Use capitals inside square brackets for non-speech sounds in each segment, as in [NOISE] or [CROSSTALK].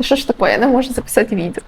Та що ж таке, я не можу записати відео.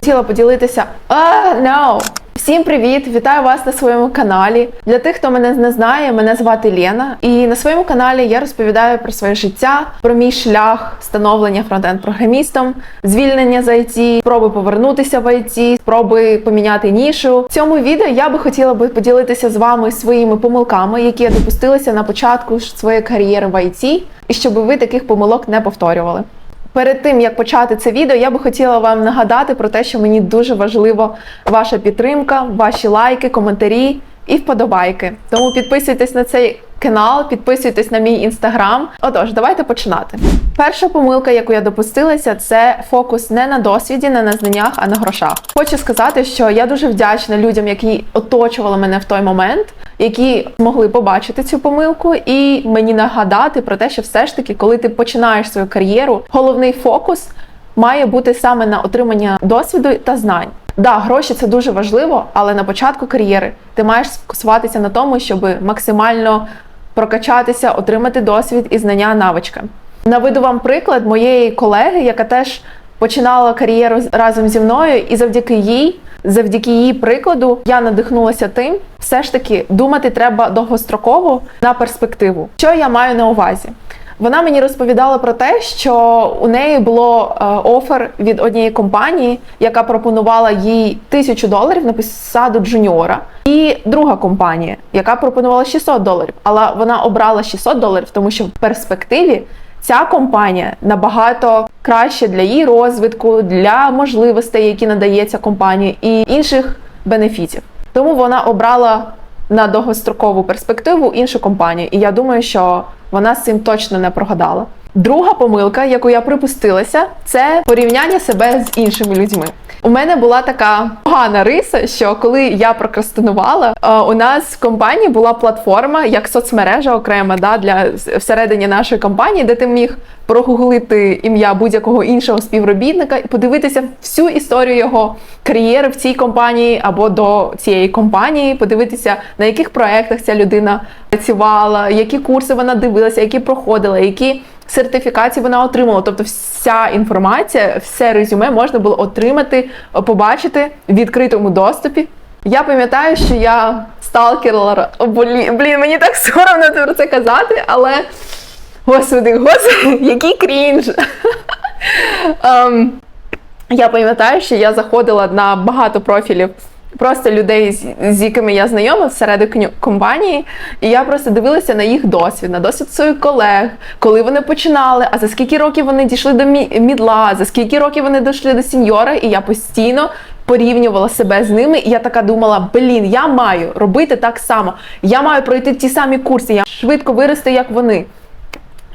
Хотіла поділитися. А, no! Всім привіт! Вітаю вас на своєму каналі. Для тих, хто мене не знає, мене звати Лена. І на своєму каналі я розповідаю про своє життя, про мій шлях становлення фронтенд-програмістом, звільнення з IT, спроби повернутися в IT, спроби поміняти нішу. В цьому відео я би хотіла би поділитися з вами своїми помилками, які я допустилася на початку своєї кар'єри в IT, і щоб ви таких помилок не повторювали. Перед тим як почати це відео, я би хотіла вам нагадати про те, що мені дуже важливо ваша підтримка, ваші лайки, коментарі і вподобайки. Тому підписуйтесь на цей канал, підписуйтесь на мій інстаграм. Отож, давайте починати. Перша помилка, яку я допустилася, це фокус не на досвіді, не на знаннях, а на грошах. Хочу сказати, що я дуже вдячна людям, які оточували мене в той момент, які могли побачити цю помилку і мені нагадати про те, що все ж таки, коли ти починаєш свою кар'єру, головний фокус має бути саме на отримання досвіду та знань. Да, гроші це дуже важливо, але на початку кар'єри ти маєш сфокусуватися на тому, щоб максимально прокачатися, отримати досвід і знання навички. Наведу вам приклад моєї колеги, яка теж починала кар'єру разом зі мною, і завдяки їй, завдяки її прикладу, я надихнулася тим, все ж таки думати треба довгостроково на перспективу. Що я маю на увазі? Вона мені розповідала про те, що у неї було е, офер від однієї компанії, яка пропонувала їй тисячу доларів на посаду джуніора, і друга компанія, яка пропонувала 600 доларів. Але вона обрала 600 доларів, тому що в перспективі ця компанія набагато краще для її розвитку, для можливостей, які надається компанії, і інших бенефітів. Тому вона обрала на довгострокову перспективу іншу компанію. І я думаю, що вона з цим точно не прогадала. Друга помилка, яку я припустилася, це порівняння себе з іншими людьми. У мене була така погана риса, що коли я прокрастинувала, е, у нас в компанії була платформа як соцмережа окрема да, для всередині нашої компанії, де ти міг прогуглити ім'я будь-якого іншого співробітника і подивитися всю історію його кар'єри в цій компанії або до цієї компанії, подивитися на яких проектах ця людина працювала, які курси вона дивилася, які проходила, які сертифікації вона отримала. Тобто, вся інформація, все резюме можна було отримати, побачити в відкритому доступі. Я пам'ятаю, що я сталкерила. О, Блін, мені так соромно про це казати, але господи, господи, [LAUGHS] який крінж. [LAUGHS] Ем, я пам'ятаю, що я заходила на багато профілів просто людей, з, з якими я знайома всередині компанії, і я просто дивилася на їх досвід, на досвід своїх колег, коли вони починали, а за скільки років вони дійшли до мідла, за скільки років вони дійшли до сеньора, і я постійно порівнювала себе з ними, і я така думала: блін, я маю робити так само, я маю пройти ті самі курси, я швидко вирости, як вони.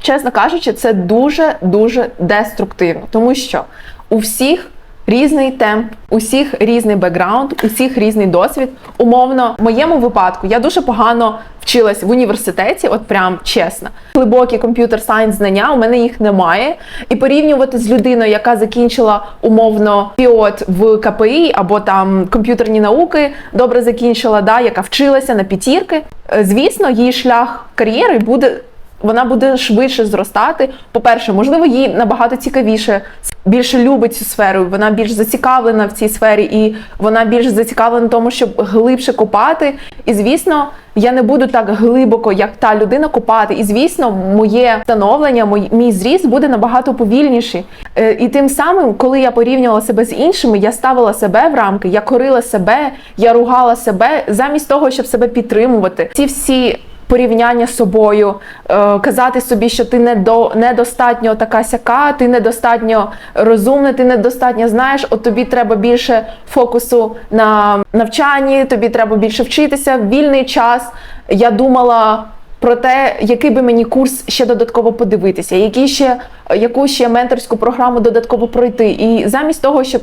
Чесно кажучи, це дуже дуже деструктивно, тому що у всіх різний темп, у всіх різний бекграунд, у всіх різний досвід. Умовно, в моєму випадку я дуже погано вчилась в університеті, от прям чесно. Глибокі комп'ютер сайнс знання, у мене їх немає. І порівнювати з людиною, яка закінчила умовно піот в КПІ або там комп'ютерні науки, добре закінчила, да, яка вчилася на п'ятірки. е, Звісно, її шлях кар'єри буде вона буде швидше зростати. По-перше, можливо, їй набагато цікавіше, більше любить цю сферу, вона більш зацікавлена в цій сфері, і вона більш зацікавлена в тому, щоб глибше копати. І звісно, я не буду так глибоко, як та людина, копати. І звісно, моє становлення, мій, мій зріст буде набагато повільніший. Е, І тим самим, коли я порівнювала себе з іншими, я ставила себе в рамки, я корила себе, я ругала себе замість того, щоб себе підтримувати. Ці всі порівняння з собою, е, казати собі, що ти не до недостатньо така сяка, ти недостатньо розумна, ти недостатньо знаєш. От тобі треба більше фокусу на навчанні, тобі треба більше вчитися. Вільний час я думала. Про те, який би мені курс ще додатково подивитися, які ще яку ще менторську програму додатково пройти. І замість того, щоб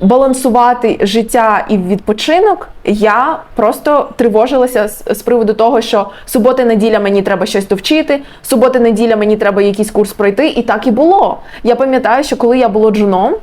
балансувати життя і відпочинок, я просто тривожилася з, з приводу того, що субота, неділя мені треба щось довчити, субота, неділя мені треба якийсь курс пройти, і так і було. Я пам'ятаю, що коли я була джуном.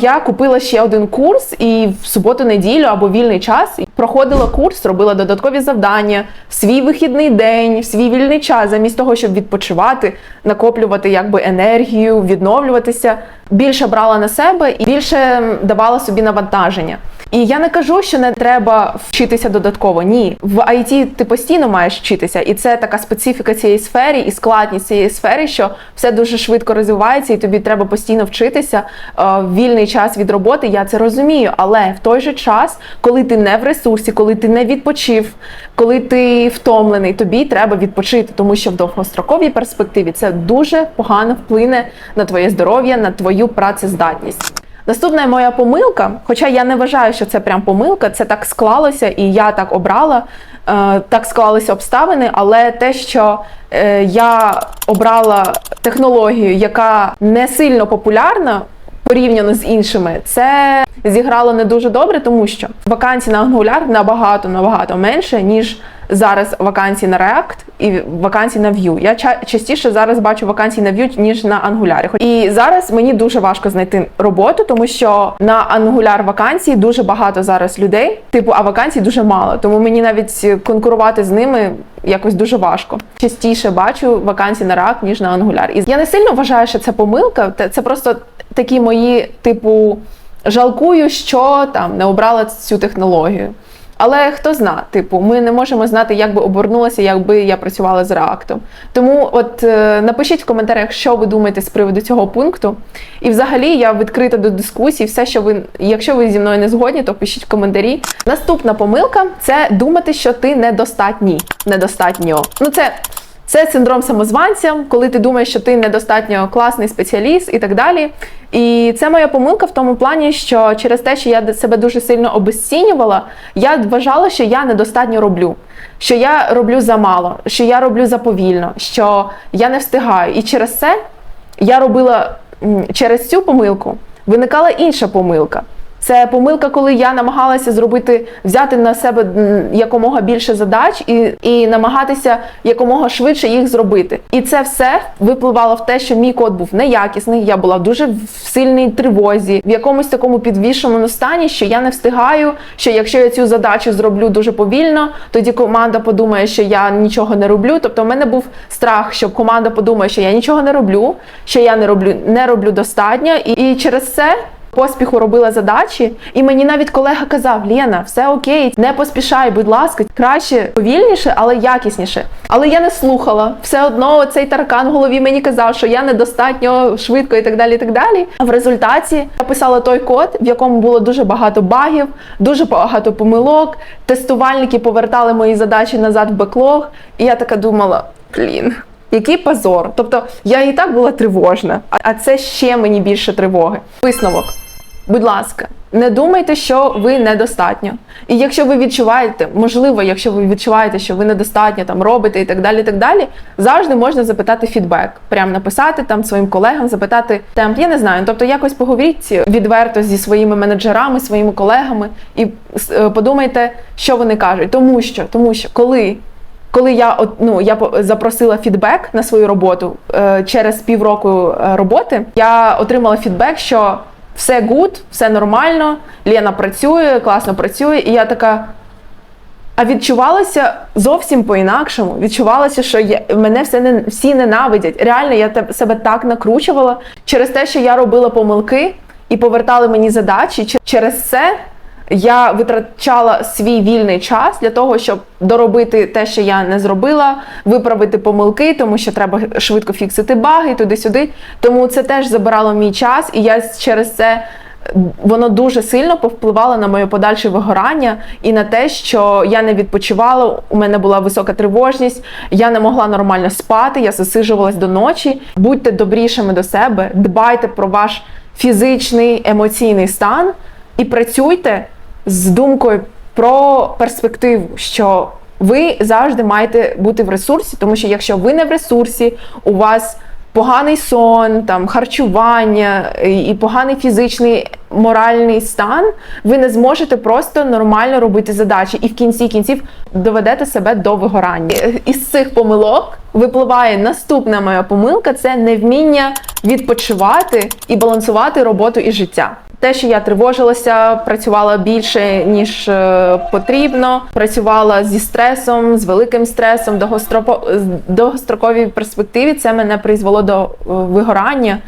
Я купила ще один курс і в суботу-неділю або вільний час проходила курс, робила додаткові завдання свій вихідний день, свій вільний час, замість того, щоб відпочивати, накоплювати якби енергію, відновлюватися. Більше брала на себе і більше давала собі навантаження. І я не кажу, що не треба вчитися додатково. Ні, в IT ти постійно маєш вчитися, і це така специфіка цієї сфери і складність цієї сфери, що все дуже швидко розвивається, і тобі треба постійно вчитися е, в вільний час від роботи. Я це розумію, але в той же час, коли ти не в ресурсі, коли ти не відпочив, коли ти втомлений, тобі треба відпочити, тому що в довгостроковій перспективі це дуже погано вплине на твоє здоров'я, на твою працездатність. Наступна моя помилка, хоча я не вважаю, що це прям помилка, це так склалося, і я так обрала, е, так склалися обставини, але те, що е, я обрала технологію, яка не сильно популярна. Порівняно з іншими, це зіграло не дуже добре, тому що вакансій на Angular набагато набагато менше, ніж зараз вакансій на React і вакансій на Vue. Я ча- частіше зараз бачу вакансій на Vue, ніж на Angular. І зараз мені дуже важко знайти роботу, тому що на Angular вакансій дуже багато зараз людей, типу, а вакансій дуже мало. Тому мені навіть конкурувати з ними якось дуже важко. Частіше бачу вакансій на React, ніж на Angular. І я не сильно вважаю, що це помилка. Це просто такі мої, типу, жалкую, що там не обрала цю технологію. Але хто зна, типу, ми не можемо знати, як би обернулося, якби я працювала з реактом. Тому, от е, напишіть в коментарях, що ви думаєте з приводу цього пункту. І взагалі я відкрита до дискусій. Все, що ви, якщо ви зі мною не згодні, то пишіть в коментарі. Наступна помилка це думати, що ти недостатній. Недостатньо. Ну це. Це синдром самозванця, коли ти думаєш, що ти недостатньо класний спеціаліст і так далі. І це моя помилка в тому плані, що через те, що я себе дуже сильно обесцінювала, я вважала, що я недостатньо роблю, що я роблю замало, що я роблю заповільно, що я не встигаю. І через це я робила через цю помилку виникала інша помилка. Це помилка, коли я намагалася зробити, взяти на себе якомога більше задач і, і намагатися якомога швидше їх зробити. І це все випливало в те, що мій код був неякісний. Я була дуже в сильній тривозі, в якомусь такому підвішеному стані, що я не встигаю. Що якщо я цю задачу зроблю дуже повільно, тоді команда подумає, що я нічого не роблю. Тобто, в мене був страх, що команда подумає, що я нічого не роблю, що я не роблю, не роблю достатньо, і, і через це. Поспіху робила задачі, і мені навіть колега казав: Лєна, все окей, не поспішай, будь ласка, краще повільніше, але якісніше. Але я не слухала. Все одно цей таркан в голові мені казав, що я недостатньо швидко і так далі. і так далі. В результаті я писала той код, в якому було дуже багато багів, дуже багато помилок. Тестувальники повертали мої задачі назад в беклог, і я така думала: блін. Який позор. Тобто я і так була тривожна, а це ще мені більше тривоги. Висновок. Будь ласка, не думайте, що ви недостатньо. І якщо ви відчуваєте, можливо, якщо ви відчуваєте, що ви недостатньо там робите і так далі, і так далі, завжди можна запитати фідбек. Прям написати там своїм колегам, запитати темп. Я не знаю. Тобто якось поговоріть відверто зі своїми менеджерами, своїми колегами і е, подумайте, що вони кажуть. Тому що, тому що коли коли я ну, я запросила фідбек на свою роботу е, через півроку е, роботи, я отримала фідбек, що все гуд, все нормально, Лена працює, класно працює, і я така. А відчувалося зовсім по-інакшому. Відчувалося, що я, мене все не, всі ненавидять. Реально, я те- себе так накручувала через те, що я робила помилки і повертали мені задачі. Через це я витрачала свій вільний час для того, щоб доробити те, що я не зробила, виправити помилки, тому що треба швидко фіксити баги туди-сюди. Тому це теж забирало мій час, і я через це воно дуже сильно повпливало на моє подальше вигорання і на те, що я не відпочивала. У мене була висока тривожність, я не могла нормально спати, я засижувалась до ночі. Будьте добрішими до себе, дбайте про ваш фізичний емоційний стан і працюйте з думкою про перспективу, що ви завжди маєте бути в ресурсі, тому що якщо ви не в ресурсі, у вас поганий сон, там харчування і і поганий фізичний моральний стан, ви не зможете просто нормально робити задачі і в кінці кінців доведете себе до вигорання. Із цих помилок випливає наступна моя помилка: це невміння відпочивати і балансувати роботу і життя. Те, що я тривожилася, працювала більше ніж е, потрібно, працювала зі стресом, з великим стресом, довгостроковій перспективі це мене призвело до е, вигорання.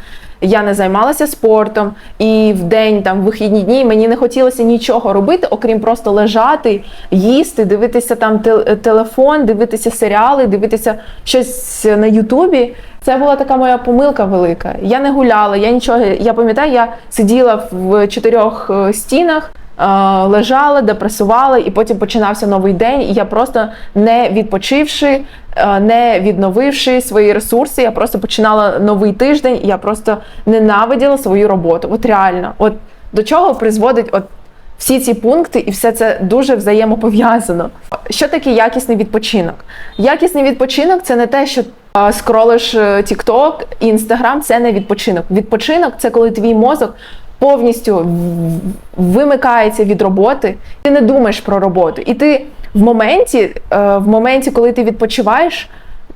Я не займалася спортом, і в день там в вихідні дні мені не хотілося нічого робити, окрім просто лежати, їсти, дивитися там тел- телефон, дивитися серіали, дивитися щось на Ютубі. Це була така моя помилка велика. Я не гуляла, я нічого. Я пам'ятаю, я сиділа в чотирьох е, стінах. Е, Лежала, депресувала, і потім починався новий день. І я просто не відпочивши, е, не відновивши свої ресурси, я просто починала новий тиждень. І я просто ненавиділа свою роботу. От реально, от до чого призводить от всі ці пункти, і все це дуже взаємопов'язано. Що таке якісний відпочинок? Якісний відпочинок це не те, що скролиш е, TikTok, Instagram, це не відпочинок. Відпочинок це коли твій мозок повністю вимикається від роботи, ти не думаєш про роботу. І ти в моменті, е, в моменті, коли ти відпочиваєш,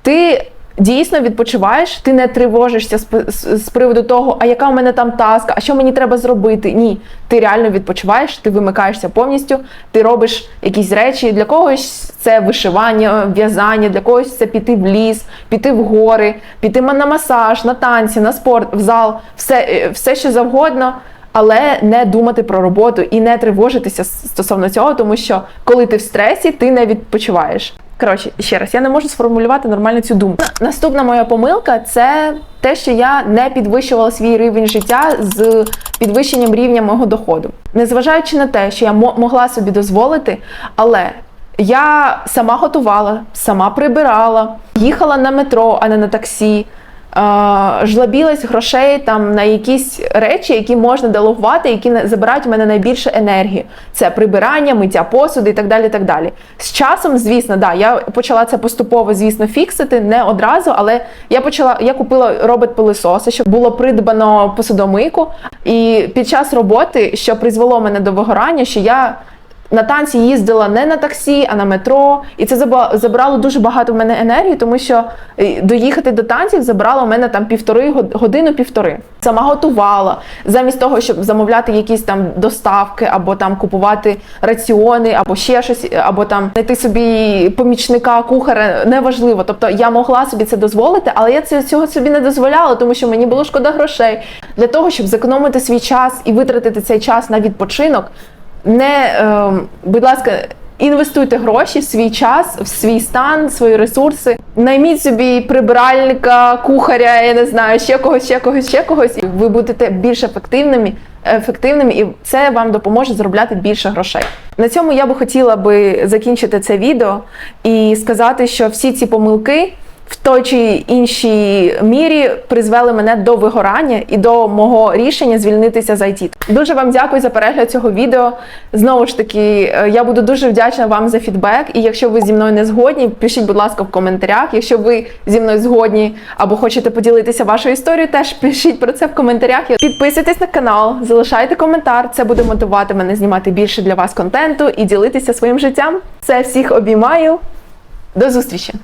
ти дійсно відпочиваєш, ти не тривожишся з, приводу того, а яка у мене там таска, а що мені треба зробити. Ні, ти реально відпочиваєш, ти вимикаєшся повністю, ти робиш якісь речі. Для когось це вишивання, в'язання, для когось це піти в ліс, піти в гори, піти на масаж, на танці, на спорт, в зал, все, е, все що завгодно. Але не думати про роботу і не тривожитися стосовно цього, тому що коли ти в стресі, ти не відпочиваєш. Коротше, ще раз, я не можу сформулювати нормально цю думку. Наступна моя помилка це те, що я не підвищувала свій рівень життя з підвищенням рівня мого доходу. Незважаючи на те, що я мо- могла собі дозволити, але я сама готувала, сама прибирала, їхала на метро, а не на таксі. Жлобілась грошей там на якісь речі, які можна делегувати, які забирають у мене найбільше енергії. Це прибирання, миття посуду і так далі. так далі. З часом, звісно, да, я почала це поступово, звісно, фіксити, не одразу, але я почала, я купила робот пилисоси, щоб було придбано посудомийку. І під час роботи, що призвело мене до вигорання, що я на танці їздила не на таксі, а на метро, і це забрало дуже багато в мене енергії, тому що е, доїхати до танців забрало в мене там півтори год- годину-півтори. Сама готувала замість того, щоб замовляти якісь там доставки, або там купувати раціони, або ще щось, або там знайти собі помічника, кухаря, неважливо. Тобто я могла собі це дозволити, але я цього собі не дозволяла, тому що мені було шкода грошей для того, щоб зекономити свій час і витратити цей час на відпочинок не, ем, будь ласка, інвестуйте гроші в свій час, в свій стан, свої ресурси. Найміть собі прибиральника, кухаря, я не знаю, ще когось, ще когось, ще когось. Ви будете більш ефективними, ефективними, і це вам допоможе заробляти більше грошей. На цьому я би хотіла би закінчити це відео і сказати, що всі ці помилки в той чи іншій мірі призвели мене до вигорання і до мого рішення звільнитися з IT. Дуже вам дякую за перегляд цього відео. Знову ж таки, е, я буду дуже вдячна вам за фідбек. І якщо ви зі мною не згодні, пишіть, будь ласка, в коментарях. Якщо ви зі мною згодні або хочете поділитися вашою історією, теж пишіть про це в коментарях. Підписуйтесь на канал, залишайте коментар. Це буде мотивувати мене знімати більше для вас контенту і ділитися своїм життям. Це всіх обіймаю. До зустрічі!